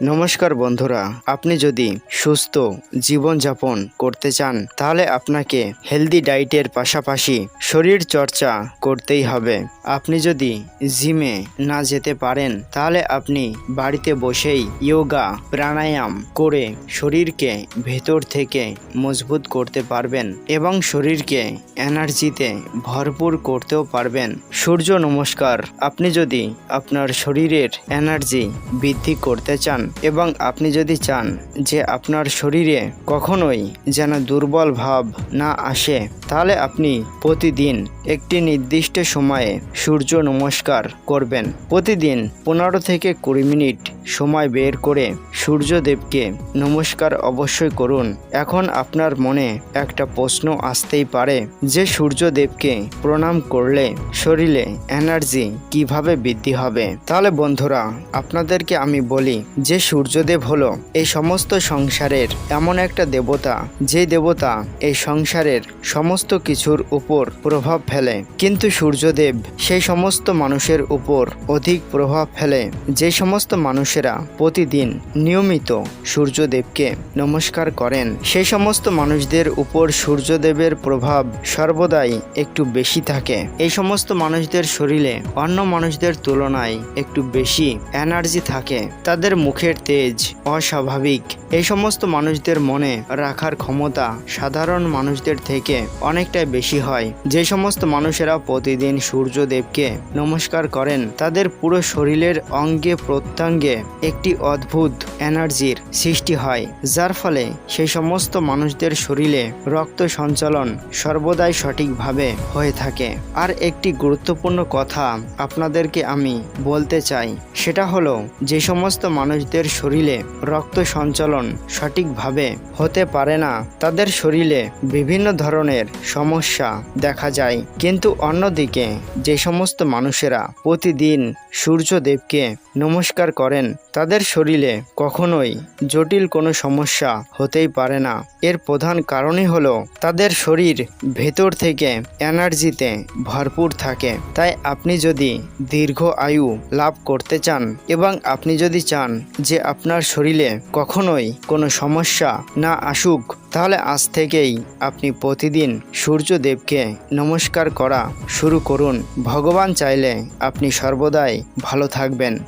নমস্কার বন্ধুরা, আপনি যদি সুস্থ জীবনযাপন করতে চান, তাহলে আপনাকে হেলদি ডায়েটের পাশাপাশি শরীর চর্চা করতেই হবে। আপনি যদি জিমে না যেতে পারেন, তাহলে আপনি বাড়িতে বসেই যোগা প্রাণায়াম করে শরীরকে ভেতর থেকে মজবুত করতে পারবেন এবং শরীরকে এনার্জিতে ভরপুর করতেও পারবেন। সূর্য নমস্কার, আপনি যদি আপনার শরীরের এনার্জি বৃদ্ধি করতে চান এবং আপনি যদি চান যে আপনার শরীরে কখনোই যেন দুর্বল ভাব না আসে তাহলে আপনি প্রতিদিন একটি নির্দিষ্ট সময়ে সূর্য নমস্কার করবেন। প্রতিদিন পনেরো থেকে কুড়ি মিনিট সময় বের করে সূর্যদেবকে নমস্কার অবশ্যই করুন। এখন আপনার মনে একটা প্রশ্ন আসতেই পারে, যে সূর্যদেবকে প্রণাম করলে শরীরে এনার্জি কীভাবে বৃদ্ধি হবে? তাহলে বন্ধুরা, আপনাদেরকে আমি বলি যে সূর্যদেব হলো এই সমস্ত সংসারের এমন একটা দেবতা, যে দেবতা এই সংসারের সমস্ত কিছুর উপর প্রভাব ফেলে। কিন্তু সূর্যদেব সেই সমস্ত মানুষের উপর অধিক প্রভাব ফেলে, যে সমস্ত মানুষেরা প্রতিদিন নিয়মিত সূর্যদেবকে নমস্কার করেন, সেই সমস্ত মানুষদের উপর সূর্যদেবের প্রভাব সর্বদাই একটু বেশি থাকে। এই সমস্ত মানুষদের শরীরে অন্য মানুষদের তুলনায় একটু বেশি এনার্জি থাকে। তাদের মুখের তেজ অস্বাভাবিক। এই সমস্ত মানুষদের মনে রাখার ক্ষমতা সাধারণ মানুষদের থেকে অনেকটাই বেশি হয়। যে সমস্ত মানুষেরা প্রতিদিন সূর্যদেবকে নমস্কার করেন, তাদের পুরো শরীরের অঙ্গে প্রত্যঙ্গে একটি অদ্ভুত এনার্জির সৃষ্টি হয়, যার ফলে সেই সমস্ত মানুষদের শরীরে রক্ত সঞ্চালন সর্বদাই সঠিকভাবে হয়ে থাকে। আর একটি গুরুত্বপূর্ণ কথা আপনাদেরকে আমি বলতে চাই, সেটা হলো যে সমস্ত মানুষদের শরীরে রক্ত সঞ্চালন সঠিকভাবে হতে পারে না, তাদের শরীরে বিভিন্ন ধরনের সমস্যা দেখা যায়। কিন্তু অন্যদিকে, যে সমস্ত মানুষেরা প্রতিদিন সূর্যদেবকে নমস্কার করেন, তাদের শরীরে কখনোই জটিল কোনো সমস্যা হতেই পারে না। এর প্রধান কারণই হলো, তাদের শরীর ভেতর থেকে এনার্জিতে ভরপুর থাকে। তাই আপনি যদি দীর্ঘ আয়ু লাভ করতে চান এবং আপনি যদি চান যে আপনার শরীরে কখনোই কোনো সমস্যা না আসুক তাহলে আজ থেকেই আপনি প্রতিদিন সূর্যদেবকে নমস্কার করা শুরু করুন। ভগবান চাইলে আপনি সর্বদাই ভালো থাকবেন।